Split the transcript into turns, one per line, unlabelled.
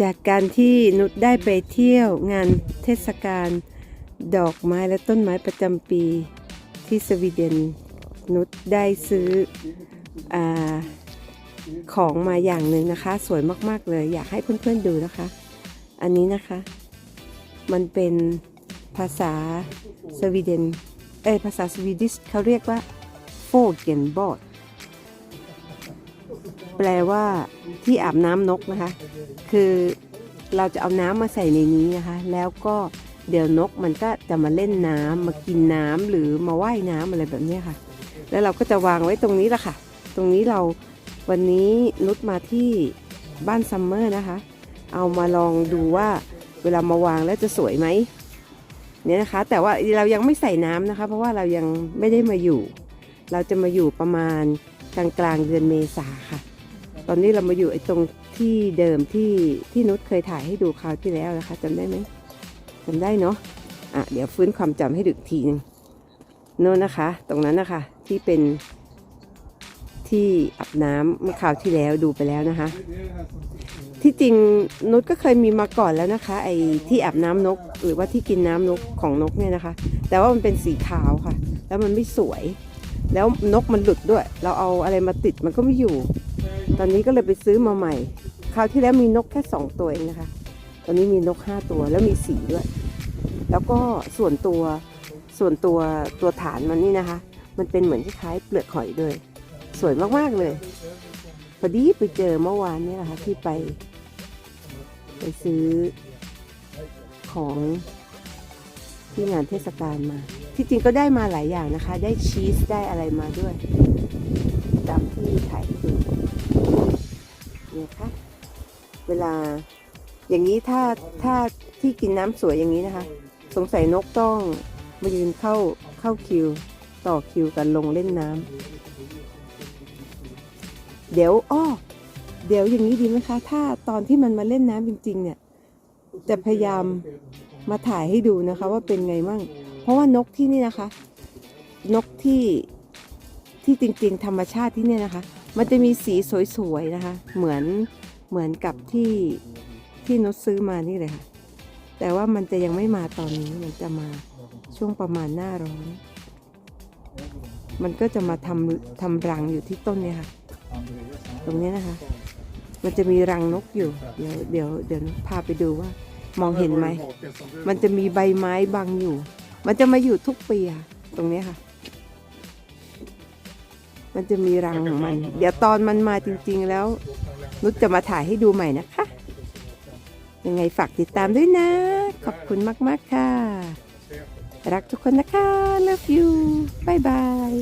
จากการที่นุชได้ไปเที่ยวงานเทศกาลดอกไม้และต้นไม้ประจำปีที่สวีเดนนุชได้ซื้ออของมาอย่างหนึ่งนะคะ สวยมากๆเลยอยากให้เพื่อนๆดูนะคะ อันนี้นะคะ มันเป็นภาษาสวีเดนเอ้ภาษาสวีดิชเขาเรียกว่าโฟเกนบอด แปลว่าที่อาบน้ำนกนะคะ คือเราจะเอาน้ำมาใส่ในนี้นะคะ แล้วก็เดี๋ยวนกมันก็จะมาเล่นน้ำมากินน้ำหรือมาว่ายน้ำอะไรแบบนี้ค่ะ แล้วเราก็จะวางไว้ตรงนี้ละค่ะ ตรงนี้เราวันนี้นุชมาที่บ้านซัมเมอร์นะคะ เอามาลองดูว่าเวลามาวางแล้วจะสวยไหมเนี่ยนะคะ แต่ว่าเรายังไม่ใส่น้ำนะคะ เพราะว่าเรายังไม่ได้มาอยู่ เราจะมาอยู่ประมาณกลางกลางๆเดือนเมษาค่ะ ตอนนี้เรามาอยู่ไอ้ตรงที่เดิมที่ที่นุชเคยถ่ายให้ดูคราวที่แล้วนะคะจำได้ไหมจำได้เนาะอะเดี๋ยวฟื้นความจำให้ดึกทีนึงโน่นนะคะ ตรงนั้นนะคะที่เป็นที่อาบน้ำเมื่อคราวที่แล้วดูไปแล้วนะคะ ที่จริงนุชก็เคยมีมาก่อนแล้วนะคะ ไอ้ที่อาบน้ำนก หรือว่าที่กินน้ำนกของนกเนี่ยนะคะ แต่ว่ามันเป็นสีขาวค่ะ แล้วมันไม่สวย แล้วนกมันหลุดด้วย เราเอาอะไรมาติดมันก็ไม่อยู่ ตอนนี้ก็เลยไปซื้อมาใหม่ คราวที่แล้วมีนกแค่สองตัวเองนะคะ ตอนนี้มีนกห้าตัวแล้วมีสีด้วย แล้วก็ส่วนตัวส่วนตัวตัวฐานมันนี่นะคะ มันเป็นเหมือนคล้ายเปลือกหอยเลยสวยมากๆเลยพอดีไปเจอเมื่อวานนี้แหละค่ะที่ไป ไปซื้อของที่งานเทศกาลมา ที่จริงก็ได้มาหลายอย่างนะคะ ได้ชีสได้อะไรมาด้วยตามที่ถ่ายให้ดู นี่ยค่ะเวลาอย่างนี้ถ้าถ้าที่กินน้ำสวยอย่างนี้นะคะ สงสัยนกต้องมายืนเข้าเข้าคิว ต่อคิวกันลงเล่นน้ำเดี๋ยวอ้อเดี๋ยวอย่างนี้ดีไหมคะ ถ้าตอนที่มันมาเล่นน้ำจริง ๆ เนี่ย จะพยายามมาถ่ายให้ดูนะคะ ว่าเป็นไงมั่ง เพราะว่านกที่นี่นะคะ นกที่ที่จริง ๆ ธรรมชาติที่เนี่ยนะคะมันจะมีสีสวยๆนะคะ เหมือนเหมือนกับที่ที่นุชซื้อมานี่เลยค่ะ แต่ว่ามันจะยังไม่มาตอนนี้มันจะมาช่วงประมาณหน้าร้อน มันก็จะมาทำทำรังอยู่ที่ต้นเนี่ยค่ะ ตรงนี้นะคะ มันจะมีรังนกอยู่ เดี๋ยวเดี๋ยวเดี๋ยวพาไปดูว่ามองเห็นไหม มันจะมีใบไม้บังอยู่ มันจะมาอยู่ทุกปีค่ะ ตรงนี้ค่ะ มันจะมีรังของมัน เดี๋ยวตอนมันมาจริง ๆ แล้ว นุชจะมาถ่ายให้ดูใหม่นะคะ ยังไงฝากติดตามด้วยนะ ขอบคุณมากๆค่ะ รักทุกคนนะคะ love you บายบาย